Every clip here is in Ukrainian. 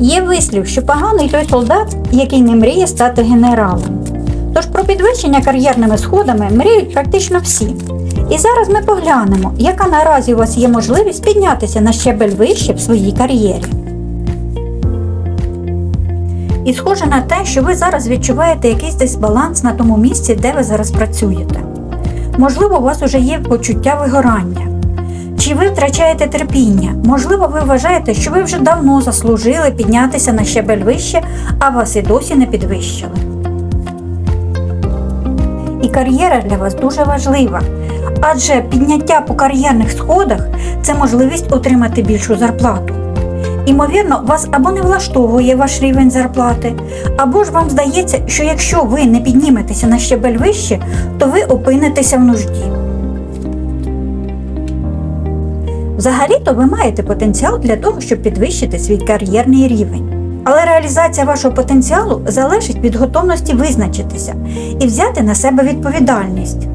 Є вислів, що поганий той солдат, який не мріє стати генералом. Тож про підвищення кар'єрними сходами мріють практично всі. І зараз ми поглянемо, яка наразі у вас є можливість піднятися на щебель вище в своїй кар'єрі. І схоже на те, що ви зараз відчуваєте якийсь дисбаланс на тому місці, де ви зараз працюєте. Можливо, у вас уже є почуття вигорання. Чи ви втрачаєте терпіння? Можливо, ви вважаєте, що ви вже давно заслужили піднятися на щебель вище, а вас і досі не підвищили. І кар'єра для вас дуже важлива, адже підняття по кар'єрних сходах це можливість отримати більшу зарплату. Імовірно, вас або не влаштовує ваш рівень зарплати, або ж вам здається, що якщо ви не підніметеся на щебель вище, то ви опинитеся в нужді. Взагалі-то ви маєте потенціал для того, щоб підвищити свій кар'єрний рівень. Але реалізація вашого потенціалу залежить від готовності визначитися і взяти на себе відповідальність.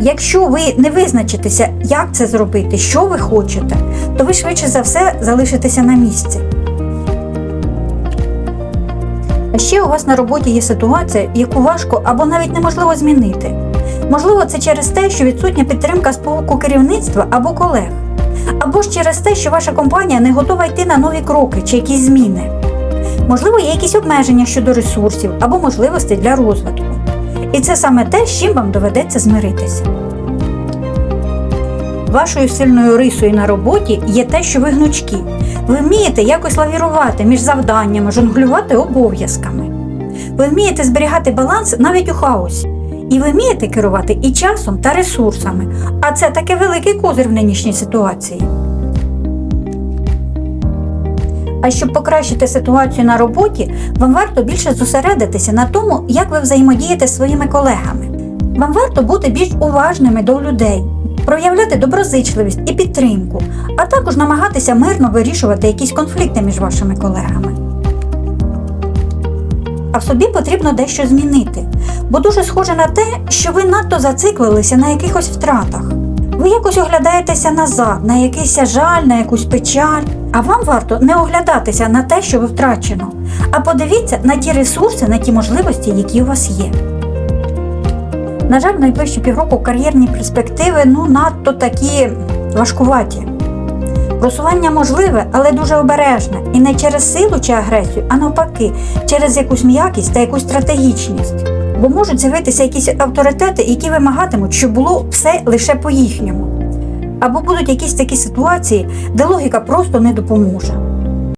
Якщо ви не визначитеся, як це зробити, що ви хочете, то ви швидше за все залишитеся на місці. А ще у вас на роботі є ситуація, яку важко або навіть неможливо змінити. Можливо, це через те, що відсутня підтримка з боку керівництва або колег, або ж через те, що ваша компанія не готова йти на нові кроки чи якісь зміни. Можливо, є якісь обмеження щодо ресурсів або можливостей для розвитку. І це саме те, з чим вам доведеться змиритися. Вашою сильною рисою на роботі є те, що ви гнучкі. Ви вмієте якось лавірувати між завданнями, жонглювати обов'язками. Ви вмієте зберігати баланс навіть у хаосі. І ви вмієте керувати і часом та ресурсами. А це таке великий козир в нинішній ситуації. А щоб покращити ситуацію на роботі, вам варто більше зосередитися на тому, як ви взаємодієте з своїми колегами. Вам варто бути більш уважними до людей, проявляти доброзичливість і підтримку, а також намагатися мирно вирішувати якісь конфлікти між вашими колегами. А в собі потрібно дещо змінити, бо дуже схоже на те, що ви надто зациклилися на якихось втратах. Ви якось оглядаєтеся назад, на якийсь жаль, на якусь печаль. А вам варто не оглядатися на те, що ви втрачено, а подивіться на ті ресурси, на ті можливості, які у вас є. На жаль, найближчі півроку кар'єрні перспективи ну надто такі важкуваті. Просування можливе, але дуже обережне. І не через силу чи агресію, а навпаки, через якусь м'якість та якусь стратегічність. Бо можуть з'явитися якісь авторитети, які вимагатимуть, щоб було все лише по їхньому. Або будуть якісь такі ситуації, де логіка просто не допоможе.